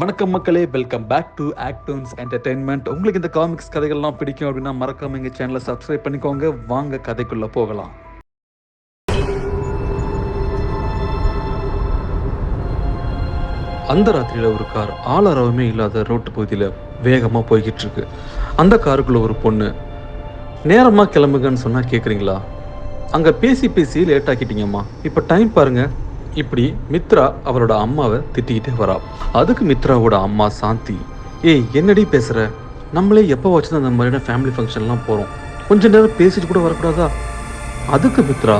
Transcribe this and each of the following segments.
வணக்கம் மக்களே welcome back to Actons entertainment உங்களுக்கு இந்த காமிக்ஸ் கதைகள்லாம் பிடிக்கும் அப்படின்னா மறக்காம எங்கள் சேனலை சப்ஸ்கிரைப் பண்ணிக்கோங்க. வாங்க கதைக்குள்ளே போகலாம். அந்த ராத்திரியில் ஒரு கார் ஆளரவமே இல்லாத ரோட்டு பகுதியில் வேகமாக போய்கிட்டு இருக்கு அந்த காருக்குள்ள ஒரு பொண்ணு. நேரமாக கிளம்புங்கன்னு சொன்னால் கேட்குறீங்களா அங்கே பேசி பேசி லேட் ஆக்கிட்டீங்கம்மா. இப்போ டைம் பாருங்கள் இப்படி மித்ரா அவரோட அம்மாவை திட்டிக்கிட்டே வரா. அதுக்கு மித்ராவோட அம்மா சாந்தி ஏய் என்னடி பேசுற? நம்மளே எப்போ வச்சு அந்த மாதிரியான ஃபேமிலி ஃபங்க்ஷன்லாம் போகிறோம் கொஞ்ச நேரம் பேசிட்டு கூட வரக்கூடாதா? அதுக்கு மித்ரா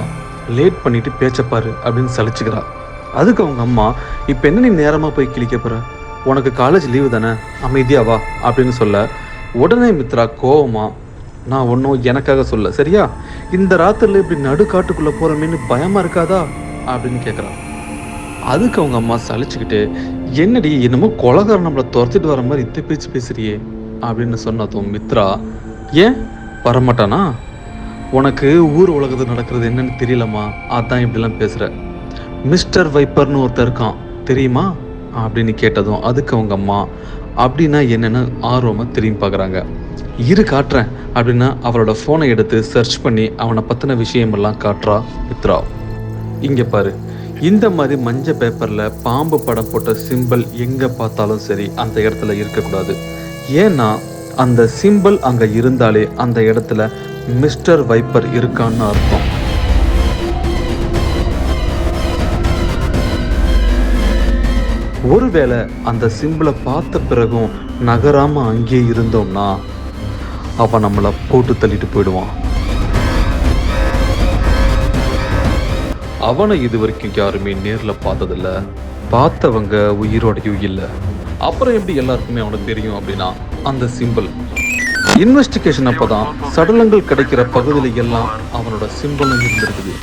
லேட் பண்ணிட்டு பேச்சப்பாரு அப்படின்னு சலிச்சுக்கிறா. அதுக்கு அவங்க அம்மா இப்போ என்ன நீ நேரமாக போய் கிழிக்க போற? உனக்கு காலேஜ் லீவு தானே? அமைதியா வா அப்படின்னு சொல்ல உடனே மித்ரா கோவமா நான் ஒன்றும் எனக்காக சொல்ல சரியா? இந்த ராத்திரில இப்படி நடுக்காட்டுக்குள்ளே போறமேன்னு பயமா இருக்காதா? அப்படின்னு கேட்குறான் அதுக்கு அவங்க அம்மா சலிச்சுக்கிட்டு என்னடி என்னமோ கொலகாரன் நம்மளை துரத்திட்டு வர மாதிரி இத்த பேச்சு பேசுறியே? அப்படின்னு சொன்னதும் மித்ரா. ஏன்? வரமாட்டானா? உனக்கு ஊர் உலகத்தில் நடக்கிறது என்னன்னு தெரியலம்மா. அதான் இப்படிலாம் பேசுகிற மிஸ்டர் வைப்பர்னு ஒருத்தர் இருக்கான். தெரியுமா? அப்படின்னு கேட்டதும் அதுக்கு அவங்க அம்மா. அப்படின்னா என்னென்னு ஆர்வமாக திரும்பி பார்க்குறாங்க இரு காட்டுறேன். அப்படின்னா அவளோட ஃபோனை எடுத்து சர்ச் பண்ணி அவனை பற்றின விஷயமெல்லாம் காட்டுறா மித்ரா. இங்கே பாரு. இந்த மாதிரி மஞ்ச பேப்பரில் பாம்பு படம் போட்ட சிம்பிள் எங்கே பார்த்தாலும் சரி அந்த இடத்துல இருக்கக்கூடாது. ஏன்னா அந்த சிம்பிள் அங்கே இருந்தாலே அந்த இடத்துல மிஸ்டர் வைப்பர் இருக்கான்னு அர்த்தம். ஒருவேளை அந்த சிம்பிளை பார்த்த பிறகும் நகராமல் அங்கேயே இருந்தோம்னா அவன் நம்மளை போட்டு தள்ளிட்டு போயிடுவான். அவனை இது வரைக்கும் யாருமே நேரில் பார்த்ததில்ல. பார்த்தவங்க உயிரோடையும் இல்லை. அப்புறம் எப்படி எல்லாருக்குமே அவனுக்கு தெரியும் அப்படின்னா அந்த சிம்பிள் இன்வெஸ்டிகேஷன் அப்போதான் சடலங்கள் கிடைக்கிற பகுதியில எல்லாம் அவனோட சிம்பிளும் இருந்திருக்குது.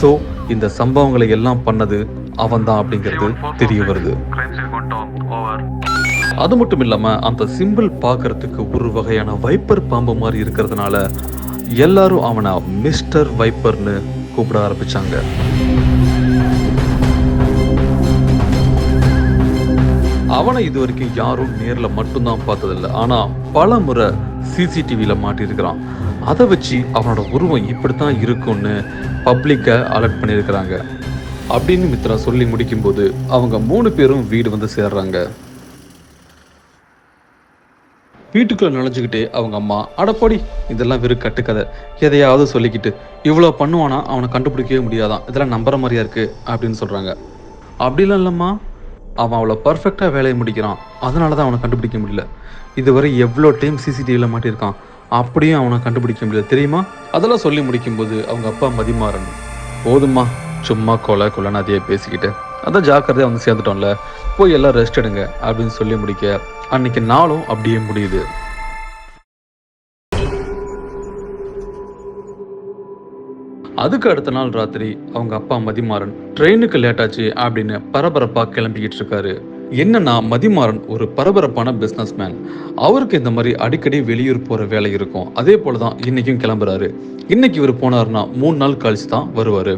ஸோ இந்த சம்பவங்களை எல்லாம் பண்ணது அவன்தான் அப்படிங்கிறது தெரிய வருது. அது மட்டும் இல்லாம அந்த சிம்பிள் பார்க்கறதுக்கு ஒரு வகையான வைப்பர் பாம்பு மாதிரி இருக்கிறதுனால எல்லாரும் அவனை மிஸ்டர் வைப்பர்னு கூப்பிட ஆரம்பிச்சாங்க. அவனை இது வரைக்கும் யாரும் நேரில் மட்டும்தான் பார்த்ததில்ல. ஆனால் பல முறை சிசிடிவியில் மாட்டியிருக்கிறான். அதை வச்சு அவனோட உருவம் இப்படித்தான் இருக்கும்னு பப்ளிக்கை அலர்ட் பண்ணியிருக்கிறாங்க. அப்படின்னு மித்ரா சொல்லி முடிக்கும்போது அவங்க மூணு பேரும் வீடு வந்து சேர்றாங்க. வீட்டுக்குள்ள நுழைஞ்சுக்கிட்டே அவங்க அம்மா அடப்படி இதெல்லாம் வெறும் கட்டுக்கதை. எதையாவது சொல்லிக்கிட்டு இவ்வளோ பண்ணுவானா அவனை கண்டுபிடிக்கவே முடியாதான். இதெல்லாம் நம்புற மாதிரியா இருக்கு? அப்படின்னு சொல்றாங்க. அப்படிலாம் இல்லைம்மா. அவன் அவ்வளோ பர்ஃபெக்டாக வேலையை முடிக்கிறான். அதனால தான் அவனை கண்டுபிடிக்க முடியல. இதுவரை எவ்வளோ டைம் சிசிடிவியில் மாட்டியிருக்கான். அப்படியும் அவனை கண்டுபிடிக்க முடியல. தெரியுமா? அதெல்லாம் சொல்லி முடிக்கும்போது அவங்க அப்பா மதிமாறன். போதும்மா சும்மா கொலை கொலைன்னு அதையே பேசிக்கிட்டு. அதான் ஜாக்கிரதையாக வந்து சேர்ந்துட்டோம்ல. போய் எல்லாம் ரெஸ்ட் எடுங்க அப்படின்னு சொல்லி முடிக்க அன்னைக்கு நாளும் அப்படியே முடியுது. அதுக்கு அடுத்த நாள் ராத்திரி அவங்க அப்பா மதிமாறன் ட்ரெயினுக்கு லேட்டாச்சு அப்படின்னு பரபரப்பா கிளம்பிக்கிட்டு இருக்காரு. என்னன்னா மதிமாறன் ஒரு பரபரப்பான பிஸ்னஸ் மேன் அவருக்கு இந்த மாதிரி அடிக்கடி வெளியூர் போற வேலை இருக்கும். அதே போலதான் இன்னைக்கும் கிளம்புறாரு. இன்னைக்கு இவர் போனாருன்னா மூணு நாள் கழிச்சு தான் வருவாரு.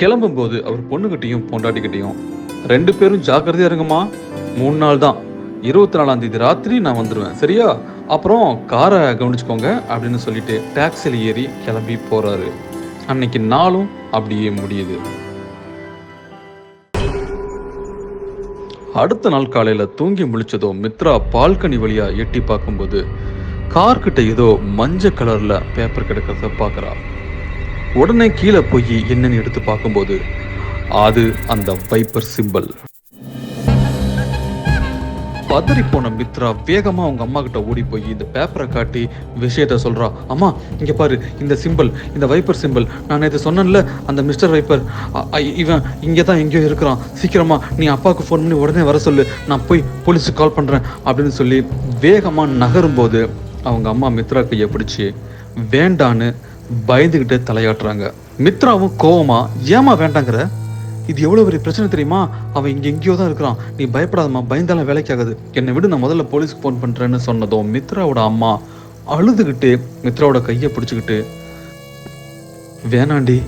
கிளம்பும்போது அவர் பொண்ணுகிட்டையும் பொண்டாட்டிக்கிட்டையும் ரெண்டு பேரும் ஜாக்கிரதையா இருங்கம்மா. மூணு நாள் தான். இருபத்தி நாலாம் தேதி ராத்திரி நான் வந்துடுவேன் சரியா? அப்புறம் காரை கவனிச்சுக்கோங்க அப்படின்னு சொல்லிட்டு டாக்ஸியில் ஏறி கிளம்பி போறாரு. அன்னைக்கு நாளும் அப்படியே முடியுது. அடுத்த நாள் காலையில தூங்கி முழிச்சதோ மித்ரா பால்கனி வழியா எட்டி பார்க்கும்போது கார்கிட்ட ஏதோ மஞ்சள் கலர்ல பேப்பர் கிடக்கிறத பாக்குறா உடனே கீழே போய் என்னன்னு எடுத்து பார்க்கும்போது அது அந்த வைப்பர் சிம்பல் பதறி போன மித்ரா. வேகமாக அவங்க அம்மா கிட்ட ஓடி போய் இந்த பேப்பரை காட்டி விஷயத்த சொல்கிறா அம்மா இங்கே பாரு இந்த சிம்பிள் இந்த வைப்பர் சிம்பிள் நான் இதை சொன்னேன்ல அந்த மிஸ்டர் வைப்பர் இவன் இங்கே தான் எங்கேயோ இருக்கிறான். சீக்கிரமா நீ அப்பாவுக்கு ஃபோன் பண்ணி உடனே வர சொல்லு. நான் போய் போலீஸுக்கு கால் பண்ணுறேன் அப்படின்னு சொல்லி வேகமாக நகரும்போது அவங்க அம்மா மித்ரா கையை பிடிச்சி வேண்டான்னு பயந்துக்கிட்டு தலையாட்டுறாங்க. மித்ராவும் கோவமா ஏமா வேண்டாங்கிற? இது எவ்வளோ பெரிய பிரச்சனை தெரியுமா? அவன் இங்கே எங்கேயோ தான் இருக்கிறான். நீ பயப்படாதம்மா பயந்தாலும் வேலைக்கு ஆகாது என்னை விட நான் முதல்ல போலீஸ்க்கு ஃபோன் பண்ணுறேன்னு சொன்னதும் மித்ராவோட அம்மா. அழுதுகிட்டு மித்ராவோட கையை பிடிச்சிக்கிட்டு வேணாண்டி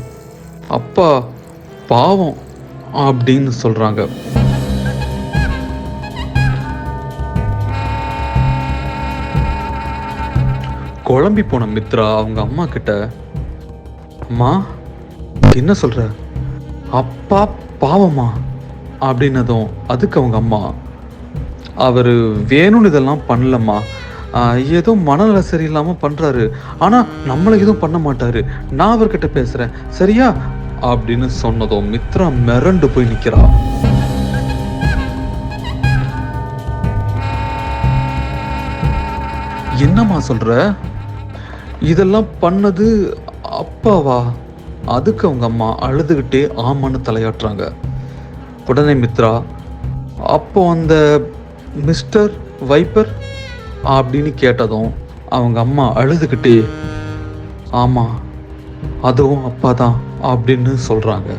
அப்பா பாவம் அப்படின்னு சொல்கிறாங்க குழம்பி போன மித்ரா அவங்க அம்மா கிட்ட அம்மா என்ன சொல்கிற அப்பா பாவமா? அப்படின்னதும் அதுக்கு அவங்க அம்மா அவர் வேணும்னு இதெல்லாம் பண்ணலம்மா. ஏதோ மனநல சரியில்லாமல் பண்ணுறாரு ஆனால் நம்மளை எதுவும் பண்ண மாட்டாரு. நான் அவர்கிட்ட பேசுகிறேன் சரியா? அப்படின்னு சொன்னதும் மித்ரா மிரண்டு போய் நிற்கிறா என்னம்மா சொல்கிற இதெல்லாம் பண்ணது அப்பாவா? அதுக்கு அவங்க அம்மா அழுதுகிட்டே ஆமான்னு தலையாட்டுறாங்க. உடனே மித்ரா அப்போ அந்த மிஸ்டர் வைப்பர்? அப்படின்னு கேட்டதும் அவங்க அம்மா அழுதுகிட்டே ஆமாம் அதுவும் அப்பா தான் அப்படின்னு சொல்கிறாங்க